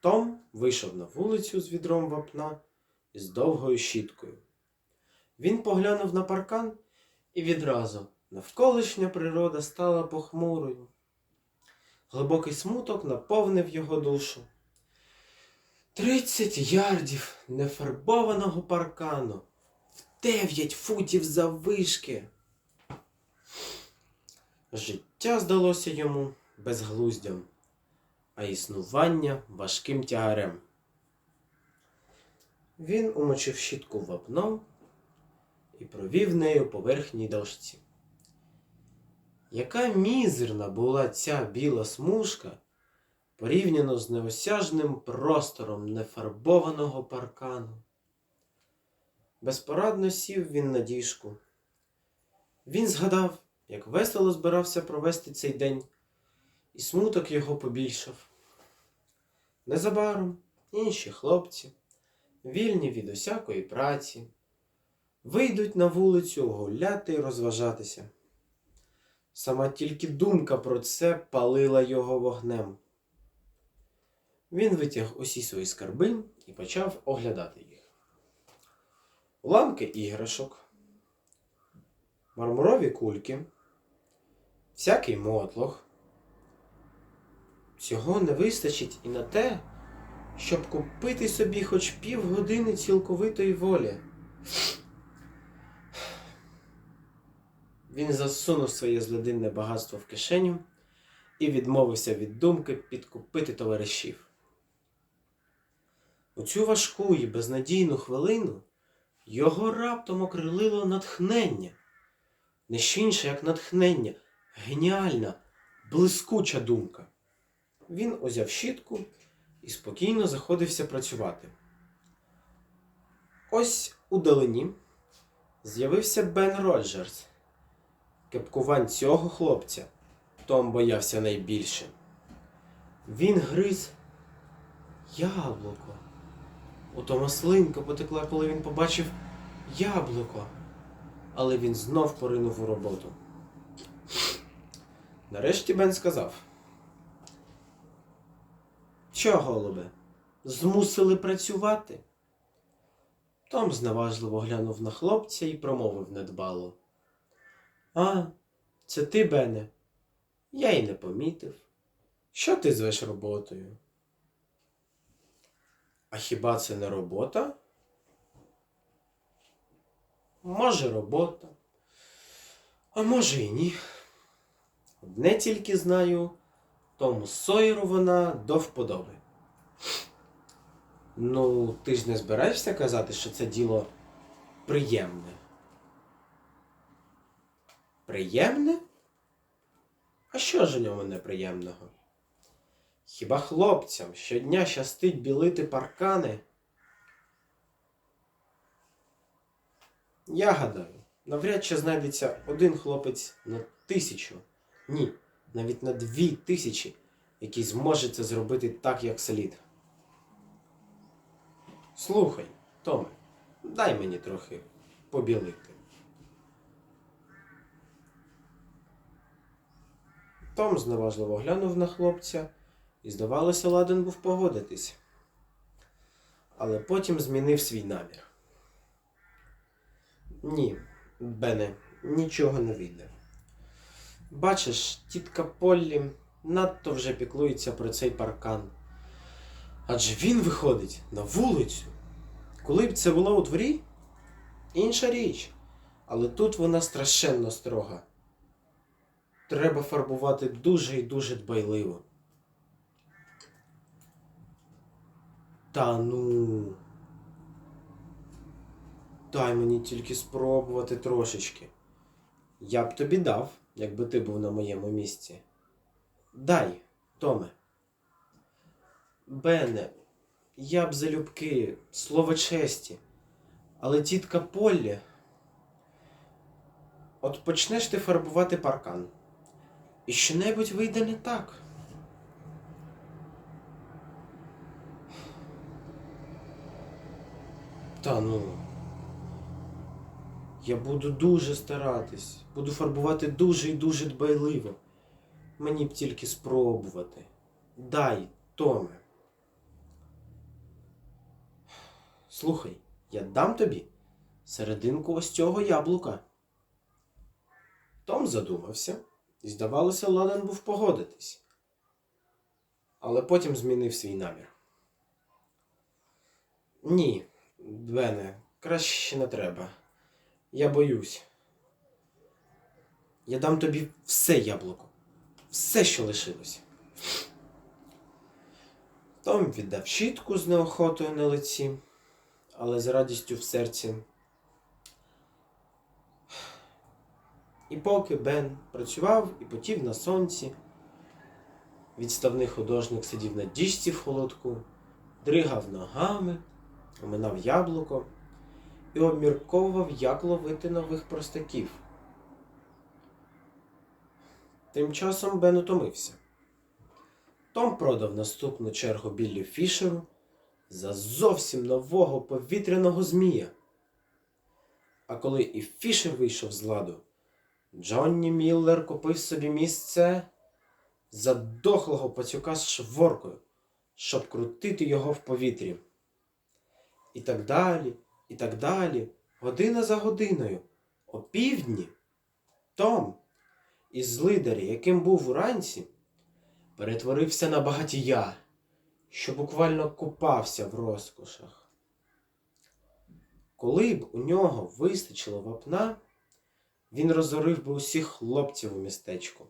Том вийшов на вулицю з відром вапна і з довгою щіткою. Він поглянув на паркан і відразу навколишня природа стала похмурою. Глибокий смуток наповнив його душу. Тридцять ярдів нефарбованого паркану в дев'ять футів заввишки. Життя здалося йому безглуздям, а існування важким тягарем. Він умочив щітку вапном і провів нею по верхній дошці. Яка мізерна була ця біла смужка порівняно з неосяжним простором нефарбованого паркану. Безпорадно сів він на діжку. Він згадав, як весело збирався провести цей день, і смуток його побільшав. Незабаром інші хлопці, вільні від усякої праці, вийдуть на вулицю гуляти і розважатися. Сама тільки думка про це палила його вогнем. Він витяг усі свої скарби і почав оглядати їх. Уламки іграшок, мармурові кульки, всякий мотлох. Цього не вистачить і на те, щоб купити собі хоч півгодини цілковитої волі. Він засунув своє злидинне багатство в кишеню і відмовився від думки підкупити товаришів. У цю важку і безнадійну хвилину його раптом окрилило натхнення. Не що інше, як натхнення, геніальна, блискуча думка. Він узяв щітку і спокійно заходився працювати. Ось у долині з'явився Бен Роджерс. Кепкувань цього хлопця Том боявся найбільше. Він гриз яблуко. У Тома слинка потекла, коли він побачив яблуко, але він знов поринув у роботу. Нарешті Бен сказав: Що, голубе, змусили працювати? Том зневажливо глянув на хлопця і промовив недбало. А, це ти, Бене? Я й не помітив. Що ти звеш роботою? А хіба це не робота? Може, робота. А може і ні. Одне тільки знаю, тому Сойеру вона до вподоби. Ну, ти ж не збираєшся казати, що це діло приємне. Приємне? А що ж у ньому неприємного? Хіба хлопцям щодня щастить білити паркани? Я гадаю, навряд чи знайдеться один хлопець на тисячу, ні, навіть на дві тисячі, який зможе це зробити так, як слід. Слухай, Томе, дай мені трохи побілити. Том зневажливо глянув на хлопця і, здавалося, ладен був погодитись. Але потім змінив свій намір. Ні, Бене, нічого не вийде. Бачиш, тітка Поллі надто вже піклується про цей паркан. Адже він виходить на вулицю. Коли б це було у дворі, інша річ. Але тут вона страшенно строга. Треба фарбувати дуже і дуже дбайливо. Та ну. Дай мені тільки спробувати трошечки. Я б тобі дав, якби ти був на моєму місці. Дай, Томе. Бене, я б залюбки, слово честі. Але тітка Поллі. От почнеш ти фарбувати паркан. І що-небудь вийде не так. Та ну. Я буду дуже старатись, буду фарбувати дуже і дуже дбайливо. Мені б тільки спробувати. Дай, Томе. Слухай, я дам тобі серединку ось цього яблука. Том задумався, і, здавалося, ладен був погодитись. Але потім змінив свій намір. Ні, Бене, краще не треба. Я боюсь. Я дам тобі все яблуко, все, що лишилось. Том віддав щітку з неохотою на лиці, але з радістю в серці. І поки Бен працював і потів на сонці, відставний художник сидів на діжці в холодку, дригав ногами, оминав яблуко і обмірковував, як ловити нових простаків. Тим часом Бен утомився. Том продав наступну чергу Біллі Фішеру за зовсім нового повітряного змія. А коли і Фішер вийшов з ладу, Джонні Міллер купив собі місце задохлого пацюка з шворкою, щоб крутити його в повітрі. І так далі, і так далі, година за годиною, о півдні, Том, із лидарі, яким був уранці, перетворився на багатія, що буквально купався в розкошах. Коли б у нього вистачило вапна, він розорив би усіх хлопців у містечку.